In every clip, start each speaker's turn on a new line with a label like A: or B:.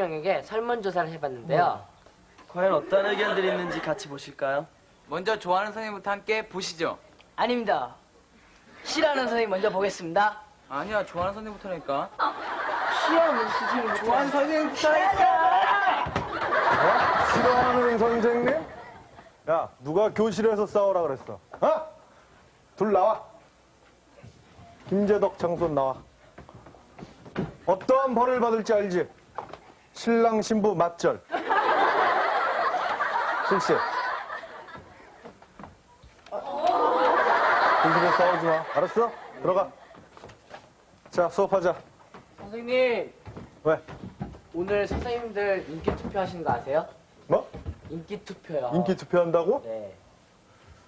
A: 명에게 설문조사를 해봤는데요.
B: 과연 어떤 의견들이 있는지 같이 보실까요?
C: 먼저 좋아하는 선생님부터 함께 보시죠.
D: 아닙니다. 싫어하는 선생님 먼저 보겠습니다.
C: 아니야, 좋아하는 선생님부터니까.
D: 싫어하는 선생님 좋아하는 선생님
E: 싫어하는 선생님? 야, 누가 교실에서 싸우라 그랬어? 어? 둘 나와. 김재덕 장손 나와. 어떠한 벌을 받을지 알지? 신랑 신부 맞절. 실시. 교실에 싸우지 마. 알았어? 들어가. 자, 수업하자.
A: 선생님,
E: 왜?
A: 오늘 선생님들 인기 투표 하시는 거 아세요?
E: 뭐?
A: 인기 투표요.
E: 인기 투표한다고?
A: 네.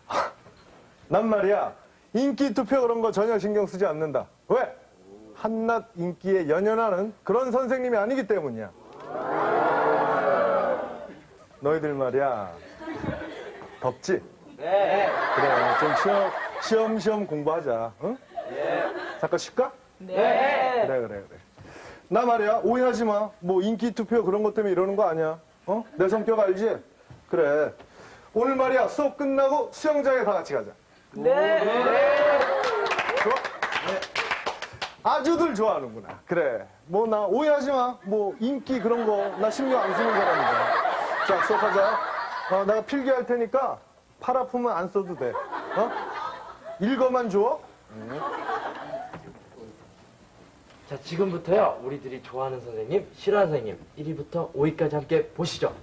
E: 난 말이야 인기 투표 그런 거 전혀 신경 쓰지 않는다. 왜? 한낱 인기에 연연하는 그런 선생님이 아니기 때문이야. 너희들 말이야 덥지?
A: 네.
E: 그래 좀 시험 시험 시험 공부하자. 응? 잠깐 쉴까?
A: 네.
E: 그래 그래 그래. 나 말이야 오해하지 마. 뭐 인기 투표 그런 것 때문에 이러는 거 아니야. 어? 내 성격 알지? 그래. 오늘 말이야 수업 끝나고 수영장에 다 같이 가자. 좋아? 아주들 좋아하는구나. 그래. 뭐 나 오해하지 마. 뭐 인기 그런 거 나 신경 안 쓰는 사람이다. 자 수업하자. 어, 내가 필기할 테니까 팔 아프면 안 써도 돼. 어? 읽어만 줘.
A: 자, 지금부터요, 우리들이 좋아하는 선생님, 싫어하는 선생님, 1위부터 5위까지 함께 보시죠.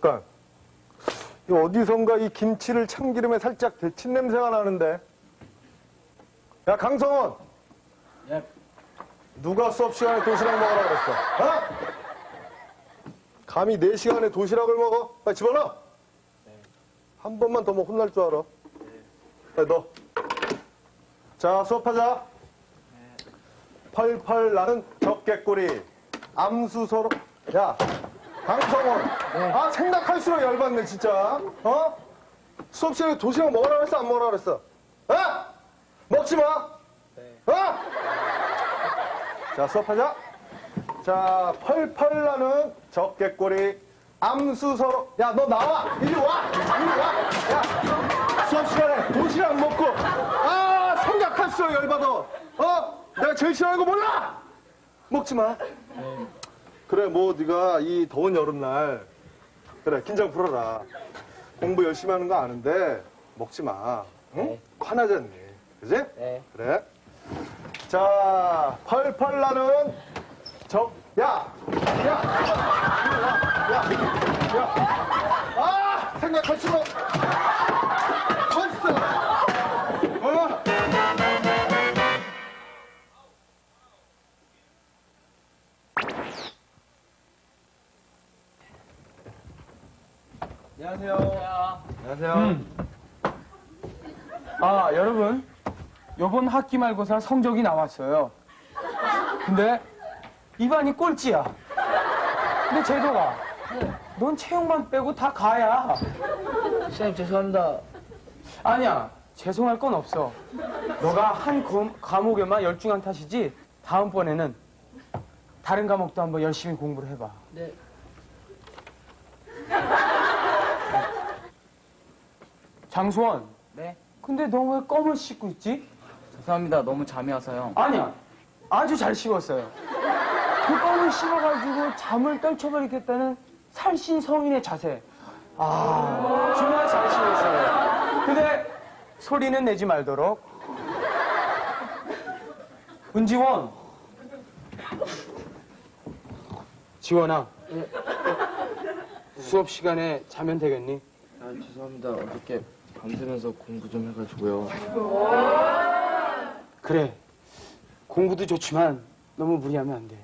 E: 잠깐. 이 어디선가 이 김치를 참기름에 살짝 데친 냄새가 나는데. 야, 강성원.
C: 예.
E: 누가 수업 시간에 도시락 먹으라 그랬어? 어? 감히 내 시간에 도시락을 먹어? 빨리 집어넣어. 한 번만 더 먹으면 혼날 줄 알아. 빨리 넣어. 자, 수업하자. 펄펄 나는 적개꼬리. 암수서로. 야, 강성원. 아, 생각할수록 열받네, 진짜. 어? 수업 시간에 도시락 먹으라 그랬어? 안 먹으라 그랬어? 어? 먹지 마. 어? 자, 수업하자. 자, 펄펄 나는 적개꼬리. 암수서로. 야, 너 나와. 이리 와. 이리 와. 야, 수업 시간에 도시락 먹고. 아, 생각할수록 열받아. 어? 내가 제일 싫어하는 거 몰라? 먹지 마. 그래 뭐 네가 이 더운 여름날 그래 긴장 풀어라 공부 열심히 하는 거 아는데 먹지 마 응?
A: 네.
E: 화나잖니 그지?
A: 네.
E: 그래 자 펄펄 나는 적 야! 야! 야! 야! 아!
B: 안녕하세요.
E: 안녕하세요
F: 아, 여러분. 요번 학기 말고사 성적이 나왔어요. 근데 이반이 꼴찌야. 근데 제도가 넌 체육만 빼고 다 가야.
D: 선생님 죄송합니다.
F: 아니야. 죄송할 건 없어. 너가 한 과- 과목에만 열중한 탓이지 다음번에는 다른 과목도 한번 열심히 공부를 해봐.
D: 네.
F: 장수원.
C: 네.
F: 근데 너 왜 껌을 씻고 있지?
C: 죄송합니다. 너무 잠이 와서요.
F: 아니야. 아주 잘 씹었어요. 그 껌을 씹어가지고 잠을 떨쳐버리겠다는 살신 성인의 자세. 아, 정말 잘 씹었어요. 근데 소리는 내지 말도록. 은지원. 지원아. 수업 시간에 자면 되겠니?
A: 아, 죄송합니다. 어저께 밤새면서 공부 좀 해가지고요.
F: 그래. 공부도 좋지만 너무 무리하면 안 돼.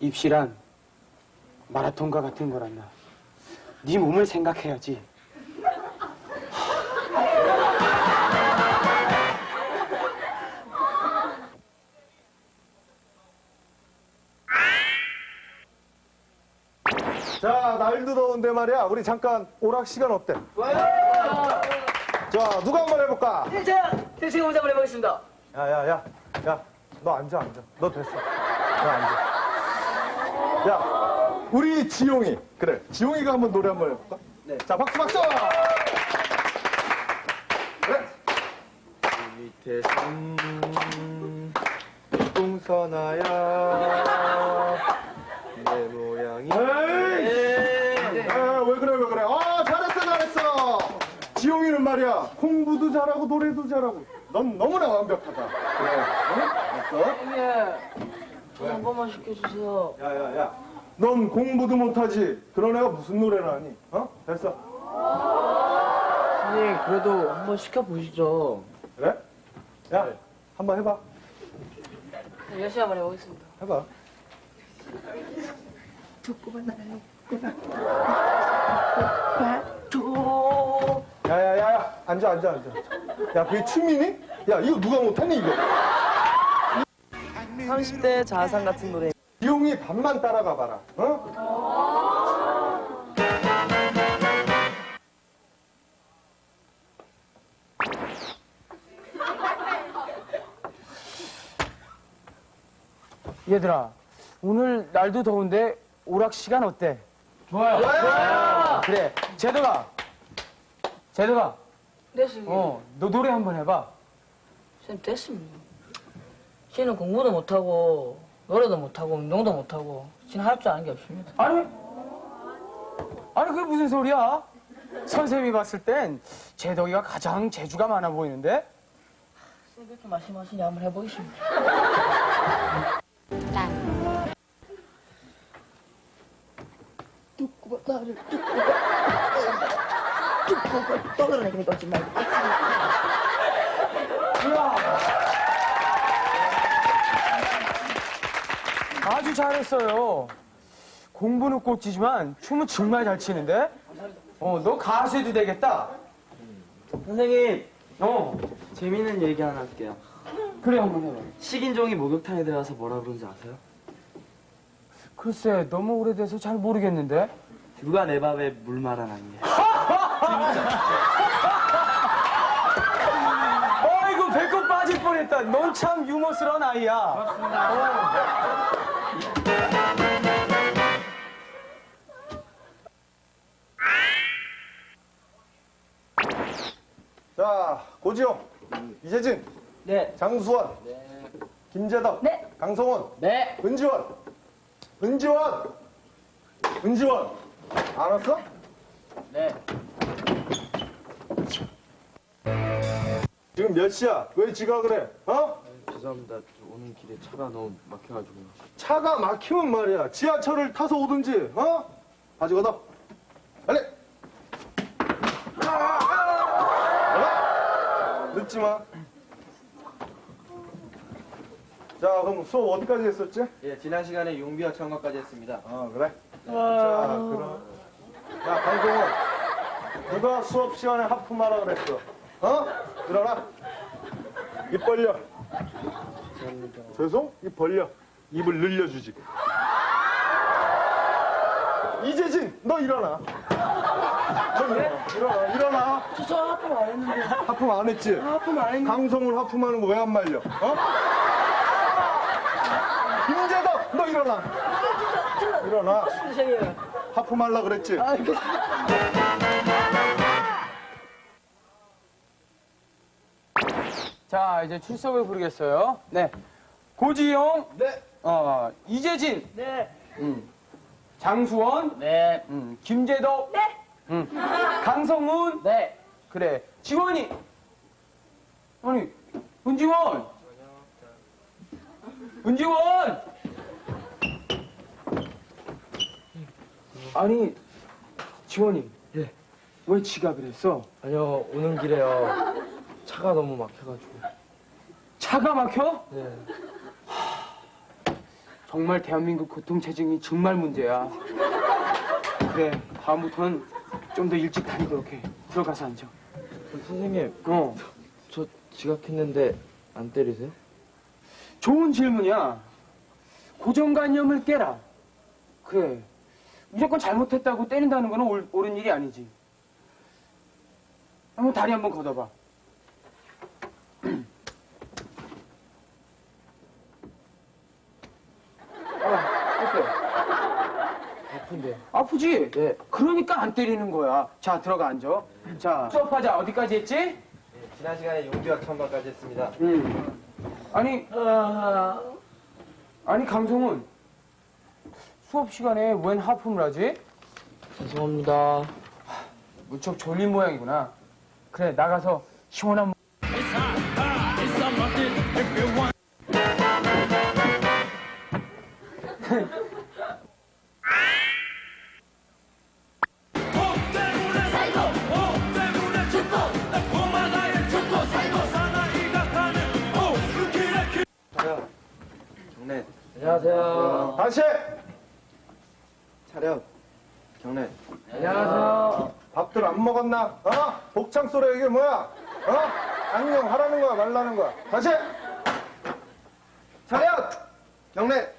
F: 입시란 마라톤과 같은 거란다. 네 몸을 생각해야지.
E: 자, 날도 더운데 말이야. 우리 잠깐 오락 시간 어때? 자, 누가 한번 해볼까?
D: 제가 제가 먼저 한번 해보겠습니다.
E: 야, 야, 야. 야, 너 앉아, 앉아. 너 됐어. 너 앉아. 야, 우리 지용이. 그래, 지용이가 한번 노래 한번 해볼까? 네. 자, 박수, 박수! 그래. 밑에 산, 똥서나야, 내 모양이. 에이! 아, 왜 그래, 왜 그래. 아, 잘했어, 잘했어. 지용이는 말이야, 공부도 잘하고, 노래도 잘하고. 넌 너무나 완벽하다. 그래, 어? 알았어?
D: 예. 저한 번만 시켜주세요.
E: 야, 야, 야. 넌 공부도 못하지. 그런 애가 무슨 노래를 하니? 어? 됐어.
D: 선생님 그래도 한 번 시켜보시죠.
E: 그래? 야, 한번 해봐.
D: 열심히 한번 해보겠습니다.
E: 해봐. 야, 야, 야, 야. 앉아, 앉아, 앉아. 야, 그게 춤이니? 야, 이거 누가 못하니, 이거?
B: 30대 자상 같은 노래.
E: 지용이 반만 따라가 봐라. 어?
F: 얘들아, 오늘 날도 더운데 오락 시간 어때?
C: 좋아요.
F: 그래, 제도가, 제도가,
D: 네, 선생님.
F: 어, 너 노래 한번 해봐.
D: 선생님 됐습니다. 씨는 공부도 못하고 노래도 못하고 운동도 못하고 씨는 할 줄 아는 게 없습니다.
F: 아니, 아니 그게 무슨 소리야? 선생님이 봤을 땐 제덕이가 가장 재주가 많아 보이는데?
D: 선생님 그렇게 말씀하시니 한번 해보겠습니다. 나를 뚜꾸가 뚜꾸가 떠들어내기는 거지 말고
F: 아주 잘했어요. 공부는 꽃이지만 춤은 정말 잘 추는데? 어, 너 가수 해도 되겠다.
B: 선생님,
F: 어,
B: 재미있는 얘기 하나 할게요.
F: 그래 한번 해봐.
B: 식인종이 목욕탕에 들어가서 뭐라 그러는지 아세요?
F: 글쎄, 너무 오래돼서 잘 모르겠는데?
B: 누가 내 밥에 물 말아놨니?
F: 어이구, 배꼽 빠질 뻔했다. 넌 참 유머스러운 아이야.
E: 자, 고지용, 이재진,
B: 네.
E: 장수원, 김재덕,
D: 네.
E: 강성원,
D: 네
E: 은지원, 은지원, 은지원. 알았어?
D: 네.
E: 지금 몇 시야? 왜 지각을 해? 어?
A: 죄송합니다. 저 오는 길에 차가 너무 막혀가지고.
E: 차가 막히면 말이야. 지하철을 타서 오든지, 어? 가지고 너. 빨리! 가라! 늦지 마. 자, 그럼 수업 어디까지 했었지?
G: 예, 지난 시간에 용비와 청각까지 했습니다.
E: 아, 그래? 자, 그럼. 야, 강동원. 누가 수업 시간에 하품하라 그랬어? 어? 일어나. 입 벌려. 죄송? 입 벌려. 입을 늘려주지. 이재진, 너 일어나. 너 일어나. 일어나. 일어나.
D: 저 하품 안 했는데
E: 하품 안 했지?
D: 하품 안 했는데
E: 강성을 하품하는 거 왜 안 말려? 어? 김재덕, 너 일어나. 일어나. 하품하려 그랬지?
F: 자, 이제 출석을 부르겠어요. 네. 고지용. 네. 어, 이재진.
D: 네
F: 음. 장수원.
D: 네.
F: 음. 김재덕. 네. 음. 강성훈.
D: 네.
F: 그래. 지원이. 아니, 은지원. 은지원. 아니, 지원이.
A: 예.
F: 왜 지각을 했어?
A: 아니요, 오는 길에요. 차가 너무 막혀가지고.
F: 차가 막혀?
A: 네.
F: 정말 대한민국 교통체증이 정말 문제야. 그래, 다음부터는 좀 더 일찍 다니도록 해. 들어가서 앉아.
A: 저 선생님,
F: 어,
A: 저 지각했는데 안 때리세요?
F: 좋은 질문이야. 고정관념을 깨라. 그래, 무조건 잘못했다고 때린다는 건 옳- 옳은 일이 아니지. 한번 다리 한번 걷어봐. 아, 어때? 아프지?
A: 예.
F: 그러니까 안 때리는 거야. 자, 들어가 앉아. 자, 수업하자. 어디까지 했지?
G: 네, 지난 시간에 용비학 청각까지 했습니다.
F: 응. 아니, 아니, 강성훈. 수업 시간에 웬 하품을 하지?
A: 죄송합니다.
F: 무척 졸린 모양이구나. 그래, 나가서 시원한
G: 경례.
A: 안녕하세요.
E: 밥들 안 먹었나? 어? 복창 소리 이게 뭐야? 어? 안녕 하라는 거야 말라는 거야? 다시!
G: 차렷. 경례.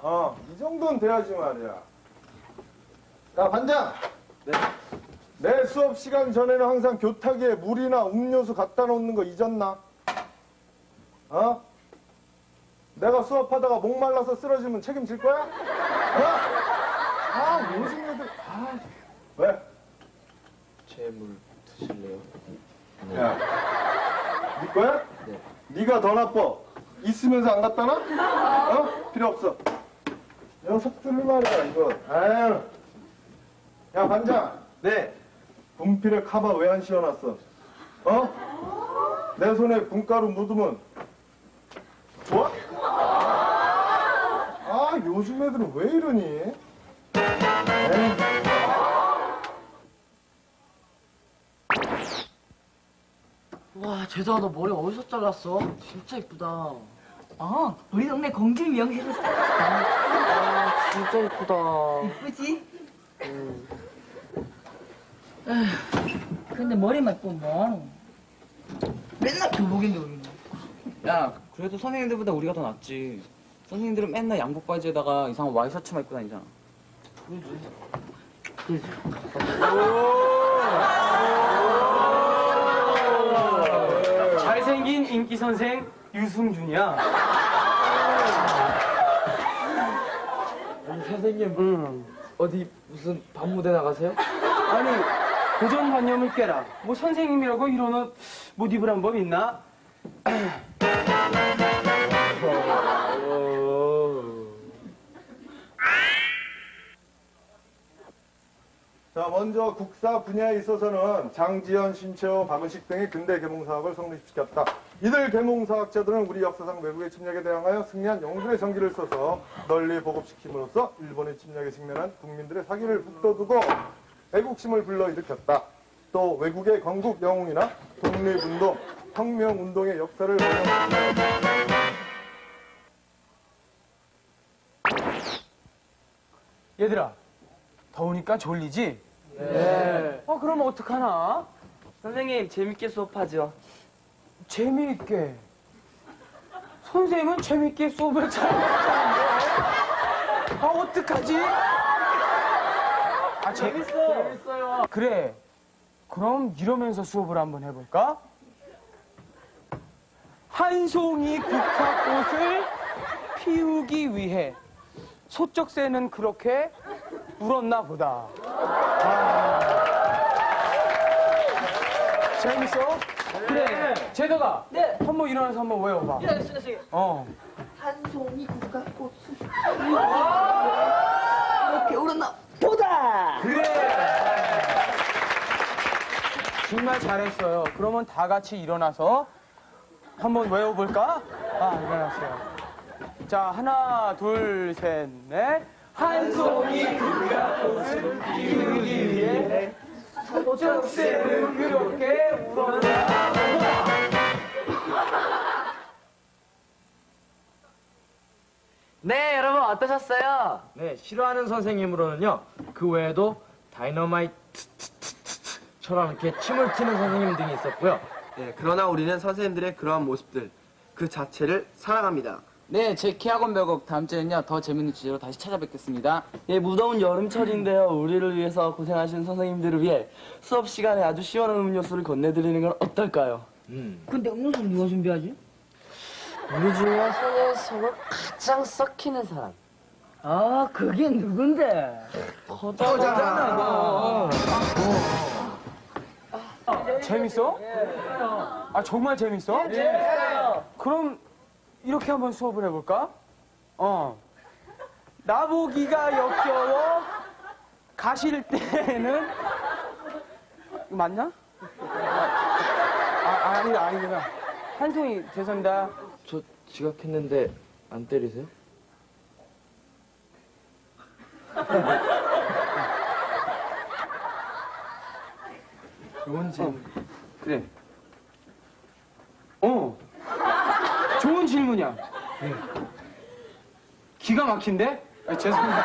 E: 어, 이 정도는 돼야지 말이야. 야, 반장!
G: 네.
E: 내 수업 시간 전에는 항상 교탁에 물이나 음료수 갖다 놓는 거 잊었나? 어? 내가 수업하다가 목말라서 쓰러지면 책임질 거야? 어? 아, 요즘 애들, 아, 왜?
A: 제물 드실래요?
E: 야, 네 거야?
A: 네.
E: 네가 더 나빠. 있으면서 안 갖다 놔? 어? 필요 없어. 녀석들 말이야, 이거. 아유. 야, 반장.
G: 네.
E: 분필에 카바 왜 안 씌워놨어? 어? 내 손에 분가루 묻으면 좋아? 아, 요즘 애들은 왜 이러니?
D: 와, 재석아, 너 머리 어디서 잘랐어? 진짜 이쁘다. 아, 우리 동네 공주 명실을 싹.
A: 아, 진짜 이쁘다.
D: 이쁘지? 에휴, 근데 머리만 예쁘면 뭐하노? 맨날 교복인데, 우리는.
C: 야, 그래도 선생님들보다 우리가 더 낫지. 선생님들은 맨날 양복 바지에다가 이상한 와이셔츠만 입고 다니잖아.
F: 잘생긴 인기 선생 유승준이야.
A: 아니, 선생님,
F: 응.
A: 어디 무슨 반무대 나가세요?
F: 아니, 고정관념을 깨라. 뭐 선생님이라고 이런 옷 못 입으란 법 있나?
E: 자, 먼저 국사 분야에 있어서는 장지현, 신채호, 박은식 등의 근대 계몽사학을 성립시켰다. 이들 계몽사학자들은 우리 역사상 외국의 침략에 대항하여 승리한 영들의 전기를 써서 널리 보급시킴으로써 일본의 침략에 직면한 국민들의 사기를 북돋우고 애국심을 불러일으켰다. 또 외국의 건국 영웅이나 독립운동, 혁명운동의 역사를.
F: 얘들아, 더우니까 졸리지? 네. 어, 그럼 어떡하나?
B: 선생님, 재밌게 수업하죠.
F: 재미있게. 선생님은 재미있게 수업을 잘 못하는데. 아, 어떡하지? 아, 재밌어. 재밌어요. 그래. 그럼 이러면서 수업을 한번 해볼까? 한 송이 국화꽃을 피우기 위해 소쩍새는 그렇게 울었나 보다. 아. 재밌어? 그래. 제도가
D: 네.
F: 한번 일어나서 한번 외워봐.
D: 야, 선생님.
F: 어.
H: 한 송이 국화꽃을 이렇게 울었나 보다.
F: 그래. 정말 잘했어요. 그러면 다 같이 일어나서 한번 외워볼까? 아, 일어났어요. 자, 하나, 둘, 셋, 넷. 한 송이 국화꽃을 피우기 위해 소쩍새는 그렇게 울었나.
C: 네, 여러분 어떠셨어요?
A: 네, 싫어하는 선생님으로는요, 그 외에도 다이너마이트처럼 이렇게 침을 튀는 선생님 등이 있었고요.
G: 네, 그러나 우리는 선생님들의 그러한 모습들 그 자체를 사랑합니다.
C: 네, 제 키학원 별곡 다음 주에는요 더 재밌는 주제로 다시 찾아뵙겠습니다.
B: 예, 무더운 여름철인데요. 우리를 위해서 고생하시는 선생님들을 위해 수업 시간에 아주 시원한 음료수를 건네드리는 건 어떨까요?
A: 음.
D: 근데 음료수 누가 준비하지?
A: 우리 중에 속을 가장 썩히는 사람.
D: 아, 그게 누군데?
F: 재밌어? 아 정말 재밌어? 그럼 이렇게 한번 수업을 해볼까? 어. 나보기가 역겨워 가실 때는 맞나? 아, 아니 아니구나. 한송이 죄송합니다.
A: 저 지각했는데 안 때리세요?
F: 좋은 질문. 그래. 어. 좋은 질문이야. 네. 기가 막힌데? 아, 죄송합니다.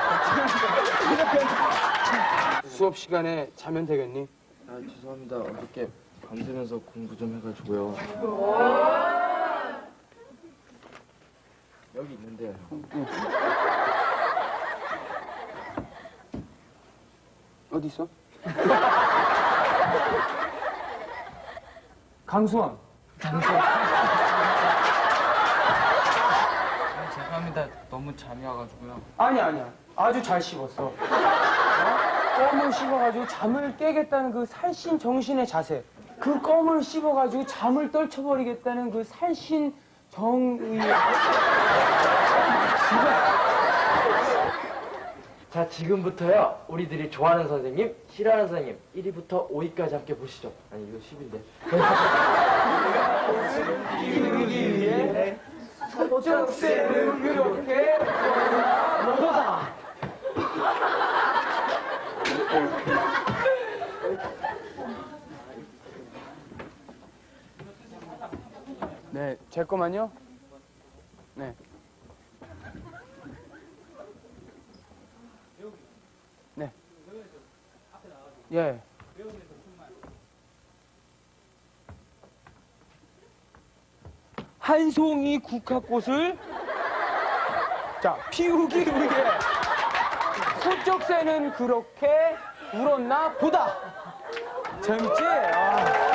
F: 수업 시간에 자면 되겠니?
A: 아 죄송합니다. 어저께 밤새면서 공부 좀 해가지고요. 여기 있는데요.
F: 어디 있어? 강수원.
C: 아, 죄송합니다. 너무 잠이 와가지고요.
F: 아니야, 아니야. 아주 잘 씹었어. 어? 껌을 씹어가지고 잠을 깨겠다는 그 살신 정신의 자세. 그 껌을 씹어가지고 잠을 떨쳐버리겠다는 그 살신 정의.
A: 자 지금부터요 우리들이 좋아하는 선생님, 싫어하는 선생님 1위부터 5위까지 함께 보시죠. 아니 이거 10인데.
F: 쪽새는 그렇게 너다. 네, 제 거만요. 네. 네. 예. 한 송이 국화꽃을 자 피우기 위해 소쩍새는 그렇게 울었나 보다 재밌지? 아.